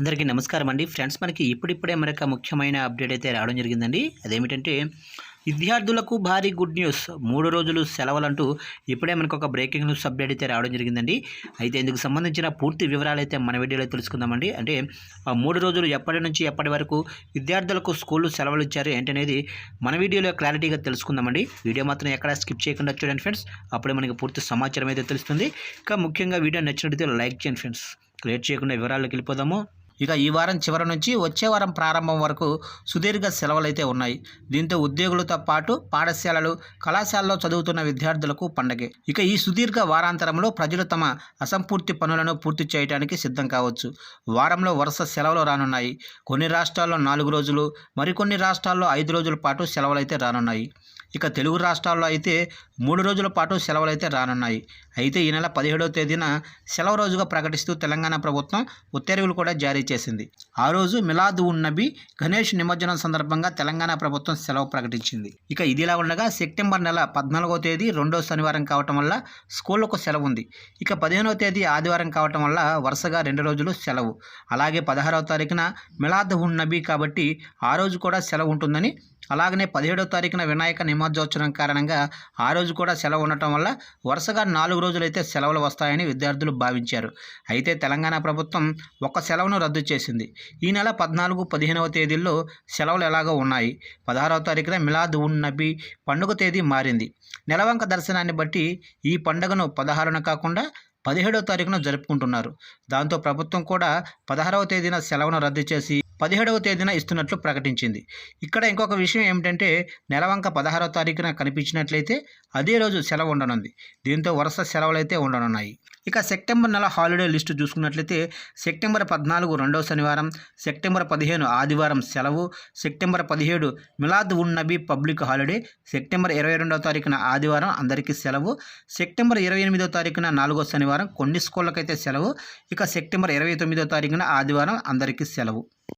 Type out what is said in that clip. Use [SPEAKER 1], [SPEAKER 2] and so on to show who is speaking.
[SPEAKER 1] అందరికీ నమస్కారం అండి. ఫ్రెండ్స్ మనకి ఇప్పుడిప్పుడే మరొక ముఖ్యమైన అప్డేట్ అయితే రావడం జరిగిందండి. అదేమిటంటే విద్యార్థులకు భారీ గుడ్ న్యూస్. మూడు రోజులు సెలవులంటూ ఇప్పుడే మనకు ఒక బ్రేకింగ్ న్యూస్ అప్డేట్ అయితే రావడం జరిగిందండి. అయితే ఇందుకు సంబంధించిన పూర్తి వివరాలు అయితే మన వీడియోలో తెలుసుకుందామండి. అంటే ఆ మూడు రోజులు ఎప్పటి నుంచి ఎప్పటి వరకు విద్యార్థులకు స్కూళ్ళు సెలవులు ఇచ్చారు ఏంటనేది మన వీడియోలో క్లారిటీగా తెలుసుకుందామండి. వీడియో మాత్రం ఎక్కడ స్కిప్ చేయకుండా చూడండి ఫ్రెండ్స్. అప్పుడే మనకి పూర్తి సమాచారం అయితే తెలుస్తుంది. ఇంకా ముఖ్యంగా వీడియో నచ్చినట్లయితే లైక్ చేయండి ఫ్రెండ్స్. క్లియర్ చేయకుండా వివరాల్లోకి వెళ్ళిపోదాము. ఇక ఈ వారం చివరి నుంచి వచ్చే వారం ప్రారంభం వరకు సుదీర్ఘ సెలవులైతే ఉన్నాయి. దీంతో ఉద్యోగులతో పాటు పాఠశాలలు కళాశాలలో చదువుతున్న విద్యార్థులకు పండగే. ఇక ఈ సుదీర్ఘ వారాంతరంలో ప్రజలు తమ అసంపూర్తి పనులను పూర్తి చేయడానికి సిద్ధం కావచ్చు. వారంలో వరుస సెలవులు రానున్నాయి. కొన్ని రాష్ట్రాల్లో నాలుగు రోజులు మరికొన్ని రాష్ట్రాల్లో ఐదు రోజుల పాటు సెలవులైతే రానున్నాయి. ఇక తెలుగు రాష్ట్రాల్లో అయితే మూడు రోజుల పాటు సెలవులు అయితే రానున్నాయి. అయితే ఈ నెల పదిహేడవ తేదీన సెలవు రోజుగా ప్రకటిస్తూ తెలంగాణ ప్రభుత్వం ఉత్తర్వులు కూడా జారీ చేసింది. ఆ రోజు మిలాద్ ఉన్ నబీ గణేష్ నిమజ్జనం సందర్భంగా తెలంగాణ ప్రభుత్వం సెలవు ప్రకటించింది. ఇక ఇదిలా ఉండగా సెప్టెంబర్ నెల పద్నాలుగో తేదీ రెండో శనివారం కావటం వల్ల స్కూళ్ళకు సెలవు ఉంది. ఇక పదిహేనవ తేదీ ఆదివారం కావటం వల్ల వరుసగా రెండు రోజులు సెలవు. అలాగే పదహారవ తారీఖున మిలాద్ ఉన్ నబీ కాబట్టి ఆ రోజు కూడా సెలవు ఉంటుందని అలాగనే పదిహేడో తారీఖున వినాయక నిమజ్జోత్సవం కారణంగా ఆ రోజు కూడా సెలవు ఉండటం వల్ల వరుసగా నాలుగు రోజులైతే సెలవులు వస్తాయని విద్యార్థులు భావించారు. అయితే తెలంగాణ ప్రభుత్వం ఒక సెలవును రద్దు చేసింది. ఈ నెల పద్నాలుగు పదిహేనవ తేదీల్లో సెలవులు ఎలాగో ఉన్నాయి. పదహారవ తారీఖున మిలాద్ ఉన్ నబీ పండుగ తేదీ మారింది. నెలవంక దర్శనాన్ని బట్టి ఈ పండుగను పదహారున కాకుండా పదిహేడో తారీఖున జరుపుకుంటున్నారు. దాంతో ప్రభుత్వం కూడా పదహారవ తేదీన సెలవును రద్దు చేసి పదిహేడవ తేదీన ఇస్తున్నట్లు ప్రకటించింది. ఇక్కడ ఇంకొక విషయం ఏమిటంటే నెలవంక పదహారవ తారీఖున కనిపించినట్లయితే అదే రోజు సెలవు ఉండనుంది. దీంతో వరుస సెలవులైతే ఉండనున్నాయి. ఇక సెప్టెంబర్ నెల హాలిడే లిస్టు చూసుకున్నట్లయితే సెప్టెంబర్ పద్నాలుగు రెండవ శనివారం సెప్టెంబర్ పదిహేను ఆదివారం సెలవు సెప్టెంబర్ పదిహేడు Milad un Nabi public holiday September ఇరవై రెండవ తారీఖున ఆదివారం అందరికీ సెలవు సెప్టెంబర్ ఇరవై ఎనిమిదో తారీఖున నాలుగో శనివారం కొన్ని స్కూళ్ళకైతే సెలవు ఇక సెప్టెంబర్ ఇరవై తొమ్మిదో తారీఖున ఆదివారం అందరికీ సెలవు.